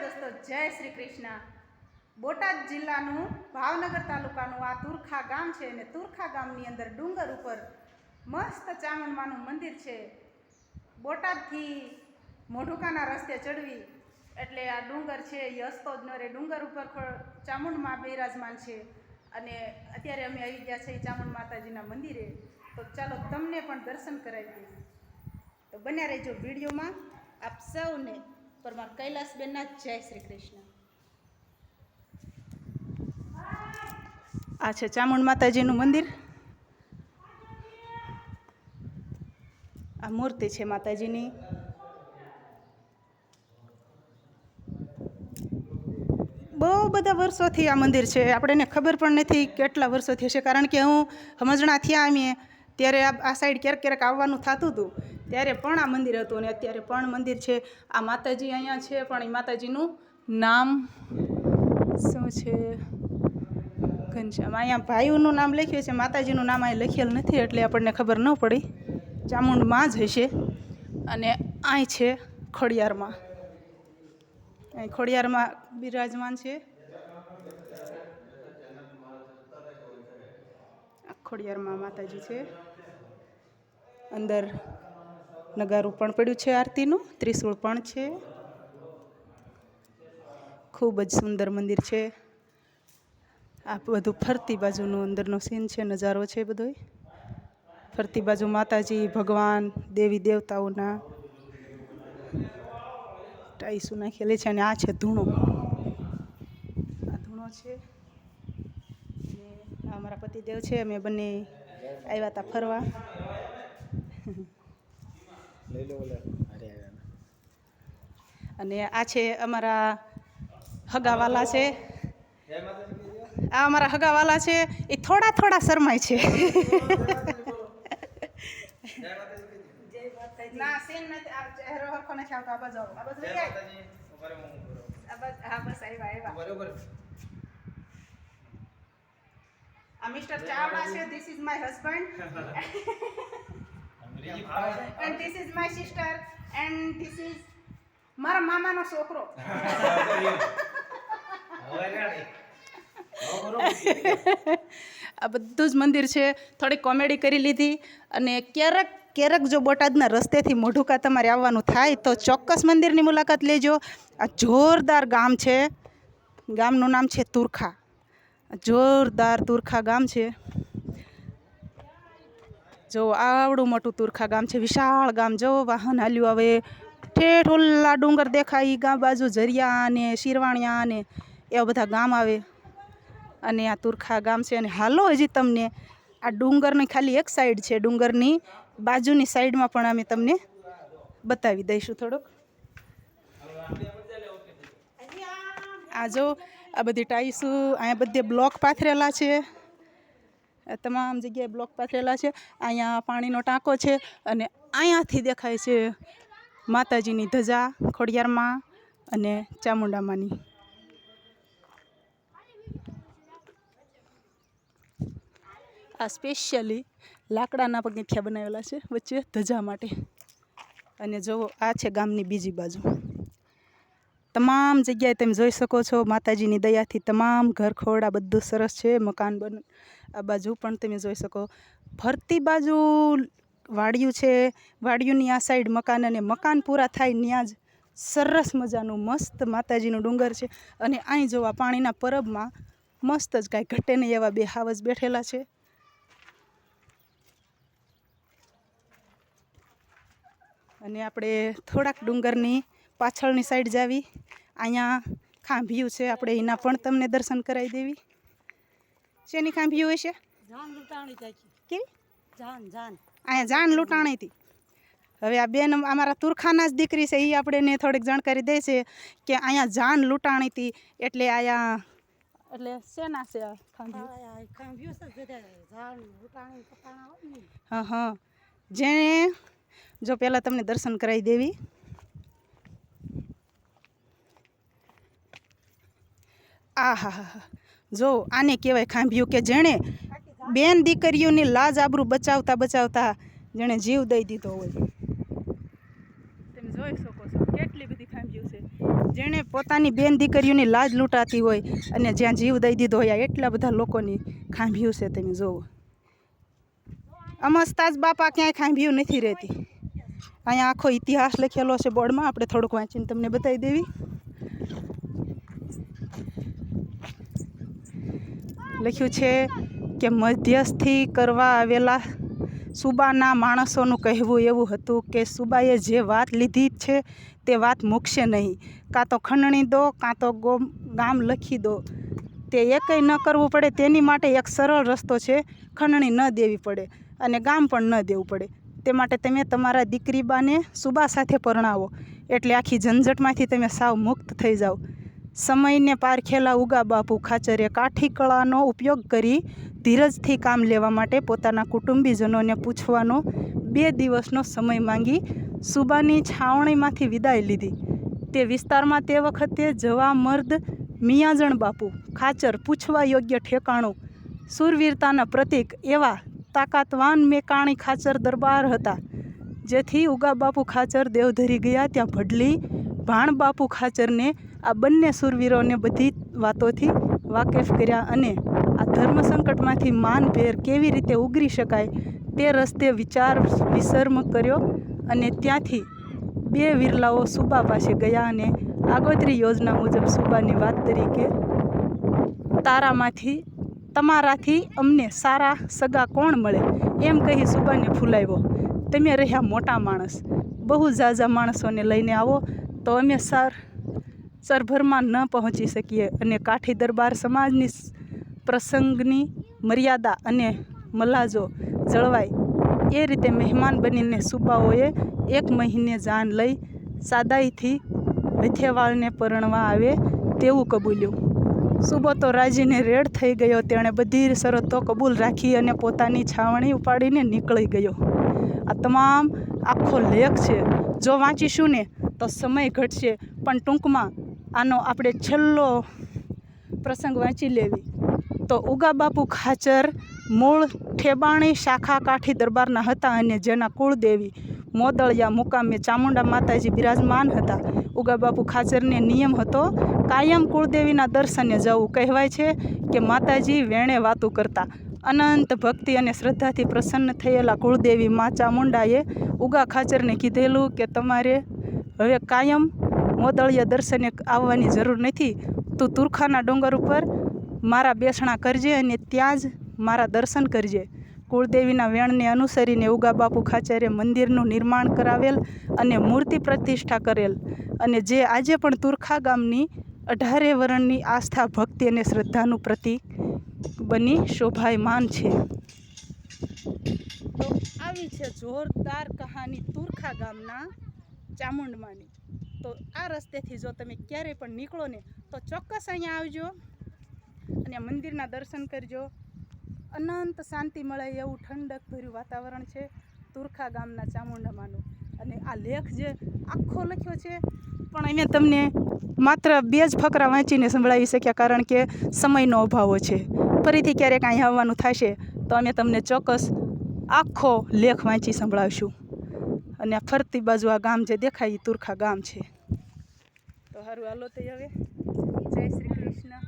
દોસ્તો, જય શ્રી કૃષ્ણ. બોટાદ જિલ્લાનું ભાવનગર તાલુકાનું આ તુરખા ગામ છે અને તુરખા ગામની અંદર ડુંગર ઉપર મસ્ત ચામુંડમાનું મંદિર છે. બોટાદથી મોઢુકાના રસ્તે ચડવી એટલે આ ડુંગર છે એ હસતો જ ન રહે ડુંગર ઉપર ચામુંડમાં બિરાજમાન છે. અને અત્યારે અમે આવી ગયા છે ચામુંડ માતાજીના મંદિરે. તો ચાલો તમને પણ દર્શન કરાવી દઈએ. તો બન્યા રહેજો વિડીયોમાં. આપ સૌને પરમાર કૈલાસબેનના જય શ્રી કૃષ્ણ. આ છે ચામુંડ માતાજીનું મંદિર. આ મૂર્તિ છે માતાજીની. બહુ બધા વર્ષોથી આ મંદિર છે. આપણને ખબર પણ નથી કેટલા વર્ષોથી હશે કારણ કે હું સમજણા થયા અમે ત્યારે આ સાઈડ ક્યારેક ક્યારેક આવવાનું થતું હતું. ત્યારે પણ આ મંદિર હતું અને અત્યારે પણ મંદિર છે. આ માતાજી અહીંયા છે, પણ એ માતાજીનું નામ શું છે? ઘનશ્યામ. અહીંયા ભાઈઓનું નામ લખ્યું છે, માતાજીનું નામ અહીં લખેલ નથી, એટલે આપણને ખબર ન પડી. ચામુંડમાં જ હશે. અને અહીં છે ખોડિયારમાં. અહીં ખોડિયારમાં બિરાજમાન છે. ખોડિયારમાં માતાજી છે. અંદર નગારું પણ પડ્યું છે આરતીનું, ત્રિશૂળ પણ છે. ખૂબ જ સુંદર મંદિર છે. આ બધું ફરતી બાજુનું અંદરનો સીન છે, નજારો છે બધો ફરતી બાજુ માતાજી, ભગવાન, દેવી દેવતાઓના ટાઈસુ નાખેલી છે અને આ છે ધૂણો. આ ધૂણો છે. અમારા પતિદેવ છે, અમે બંને આવ્યા હતા ફરવા. લઈ લો ઓલા. અરે અરે અને આ છે અમારા હગાવાલા છે. આ અમારા હગાવાલા છે. એ થોડા થોડા શરમાય છે. ના સેન નથી. આ ચહેરો હરખો નથી આવતો. આ બાજુ આ બાજુ આ બાજુ- હા બસ આવ્યા આવ્યા. બરોબર આ મિસ્ટર ચાવડા છે. This is my husband and this is my sister and this is મારા મામાનો છોકરો. આ બધું જ મંદિર છે. થોડી કોમેડી કરી લીધી. અને ક્યારેક ક્યારેક જો બોટાદના રસ્તેથી મોઢુકા તમારે આવવાનું થાય તો ચોક્કસ મંદિરની મુલાકાત લેજો. આ જોરદાર ગામ છે. ગામનું નામ છે તુરખા. જોરદાર તુરખા ગામ છે. જો આવડું મોટું તુરખા ગામ છે, વિશાળ ગામ. જો વાહન હાલ્યું આવે ઠેઠ ઓલા ડુંગર દેખાય ગામ બાજુ જરિયા ને શિરવાણિયા ને એવા બધા ગામ આવે. અને આ તુરખા ગામ છે અને હાલો હજી તમને આ ડુંગરની ખાલી એક સાઈડ છે, ડુંગરની બાજુની સાઈડમાં પણ અમે તમને બતાવી દઈશું થોડુંક. આ જો આ બધી ટાઈસુ અહીંયા બધે બ્લોક પાથરેલા છે. તમામ જગ્યાએ બ્લોક પાથરેલા છે. અહીંયા પાણીનો ટાંકો છે અને અહીંયાથી દેખાય છે માતાજીની ધજા ખોડિયારમાં અને ચામુંડામાંની. આ સ્પેશિયલી લાકડાના પગથિયા બનાવેલા છે વચ્ચે ધજા માટે. અને જુઓ, આ છે ગામની બીજી બાજુ. તમામ જગ્યાએ તમે જોઈ શકો છો માતાજીની દયાથી તમામ ઘર ખોરડા બધું સરસ છે, મકાન બન આ બાજુ પણ તમે જોઈ શકો. ફરતી બાજુ વાડિયું છે. વાડિયુંની આ સાઈડ મકાન અને મકાન પૂરા થાય ત્યાં જ સરસ મજાનું મસ્ત માતાજીનું ડુંગર છે. અને અહીં જોવા પાણીના પરબમાં મસ્ત જ કાંઈ ઘટે નહીં એવા બે હાવજ બેઠેલા છે. અને આપણે થોડાક ડુંગરની પાછળની સાઈડ જાવી. અહીંયા ખાંભિયું છે. આપણે એના પણ તમને દર્શન કરાવી દેવી. શેની ખાંભી હોય છે? જાન લૂંટાણી તાકી કેવી? જાન જાન. અહીંયા જાન લૂંટાણી હતી. હવે આ બેન અમારા તુરખાના જ દીકરી છે એ આપણે ને થોડીક જાણકારી દે છે કે અહીંયા જાન લૂંટાણી હતી એટલે અહીંયા એટલે શેના છે જાન હા હા. જેણે જો પહેલાં તમને દર્શન કરાવી દેવી. આ હા હા હા. જો આને કહેવાય ખાંભ્યું કે જેણે બેન દીકરીઓની લાજ આબરૂ બચાવતા બચાવતા જેણે જીવ દઈ દીધો હોય. તમે જોઈ શકો છો કેટલી બધી ખાંભ્યું છે. જેણે પોતાની બેન દીકરીઓની લાજ લૂંટાતી હોય અને જ્યાં જીવ દઈ દીધો હોય એટલા બધા લોકોની ખાંભ્યું છે તમે જોવો અમસ્તાજ બાપા ક્યાંય ખાંભ્યું નથી રહેતી. અહીંયા આખો ઇતિહાસ લખેલો છે બોર્ડમાં. આપણે થોડુંક વાંચીને તમને બતાવી દેવી. લખ્યું છે કે મધ્યસ્થી કરવા આવેલા સુબાના માણસોનું કહેવું એવું હતું કે સુબાએ જે વાત લીધી છે તે વાત મૂકશે નહીં. કાં તો ખંડણી દો, કાં તો ગોમ, ગામ લખી દો. તે એકય ન કરવું પડે, તેની માટે એક સરળ રસ્તો છે, ખંડણી ન દેવી પડે અને ગામ પણ ન દેવું પડે. તે માટે તમે તમારા દીકરી બાને સુબા સાથે પરણાવો. એટલે આખી ઝંઝટમાંથી તમે સાવ મુક્ત થઈ જાઓ. સમયને પારખેલા ઉગા બાપુ ખાચરે કાઠી કળાનો ઉપયોગ કરી ધીરજથી કામ લેવા માટે પોતાના કુટુંબીજનોને પૂછવાનો બે દિવસનો સમય માંગી સુબાની છાવણીમાંથી વિદાય લીધી. તે વિસ્તારમાં તે વખતે જવા મર્દ મિયાજણ બાપુ ખાચર પૂછવા યોગ્ય ઠેકાણું, સુરવીરતાના પ્રતીક એવા તાકાતવાન મેકાણી ખાચર દરબાર હતા. જેથી ઉગા બાપુ ખાચર દેવધરી ગયા ત્યાં ભડલી, ભાણ બાપુ ખાચરને આ બંને સુરવીરોને બધી વાતોથી વાકેફ કર્યા અને આ ધર્મ સંકટમાંથી માનભેર કેવી રીતે ઉગરી શકાય તે રસ્તે વિચાર વિસર્મ કર્યો અને ત્યાંથી બે વિરલાઓ સુબા પાસે ગયા અને આગોતરી યોજના મુજબ સુબાની વાત તરીકે તારામાંથી, તમારાથી અમને સારા સગા કોણ મળે એમ કહી સુબાને ફૂલાવ્યો. તમે રહ્યા મોટા માણસ. બહુ ઝાઝા માણસોને લઈને આવો તો અમે સર સરભરમાં ન પહોંચી શકીએ અને કાઠી દરબાર સમાજની પ્રસંગની મર્યાદા અને મલાજો જળવાય. એ રીતે મહેમાન બનીને સુબાઓએ એક મહિને જાન લઈ સાદાઈથી હથેવાળને પરણવા આવે તેવું કબૂલ્યું. સુબો તો રાજીને રેડ થઈ ગયો. તેણે બધી શરતો કબૂલ રાખી અને પોતાની છાવણી ઉપાડીને નીકળી ગયો. આ તમામ આખો લેખ છે. જો વાંચીશું ને તો સમય ઘટશે, પણ ટૂંકમાં આનો આપણે છેલ્લો પ્રસંગ વાંચી લેવી. તો ઉગા બાપુ ખાચર મૂળ ઠેબાણી શાખા કાઠી દરબારના હતા અને જેના કુળદેવી મોદળિયા મુકામે ચામુંડા માતાજી બિરાજમાન હતા. ઉગા બાપુ ખાચરને નિયમ હતો, કાયમ કુળદેવીના દર્શને જવું કહેવાય છે કે માતાજી વેણે વાતું કરતા. અનંત ભક્તિ અને શ્રદ્ધાથી પ્રસન્ન થયેલા કુળદેવી મા ચામુંડાએ ઉગા ખાચરને કીધેલું કે તમારે હવે કાયમ મોદળિયા દર્શને આવવાની જરૂર નથી. તું તુરખાના ડુંગર ઉપર મારા બેસણા કરજે અને ત્યાં જ મારા દર્શન કરજે. કુળદેવીના વેણને અનુસરીને ઉગા બાપુ ખાચરે મંદિરનું નિર્માણ કરાવેલ અને મૂર્તિ પ્રતિષ્ઠા કરેલ. અને જે આજે પણ તુરખા ગામની અઢારે વરણની આસ્થા ભક્તિ અને શ્રદ્ધાનું પ્રતીક બની શોભાયમાન છે. આવી છે જોરદાર કહાની તુરખા ગામના ચામુંડમાની. તો આ રસ્તેથી જો તમે ક્યારેય પણ નીકળો ને, તો ચોક્કસ અહીંયા આવજો અને મંદિરના દર્શન કરજો. અનંત શાંતિ મળે એવું ઠંડક ભર્યું વાતાવરણ છે તુરખા ગામના ચામુંડામાનું. અને આ લેખ જે આખો લખ્યો છે, પણ અમે તમને માત્ર બે જ ફકરા વાંચીને સંભળાવી શક્યા કારણ કે સમયનો અભાવો છે. ફરીથી ક્યારેક અહીં આવવાનું થશે, તો અમે તમને ચોક્કસ આખો લેખ વાંચી સંભળાવશું. અને આ ફરતી બાજુ આ ગામ જે દેખાય એ તુરખા ગામ છે. તો સારું હાલો તો હવે. જય શ્રી કૃષ્ણ.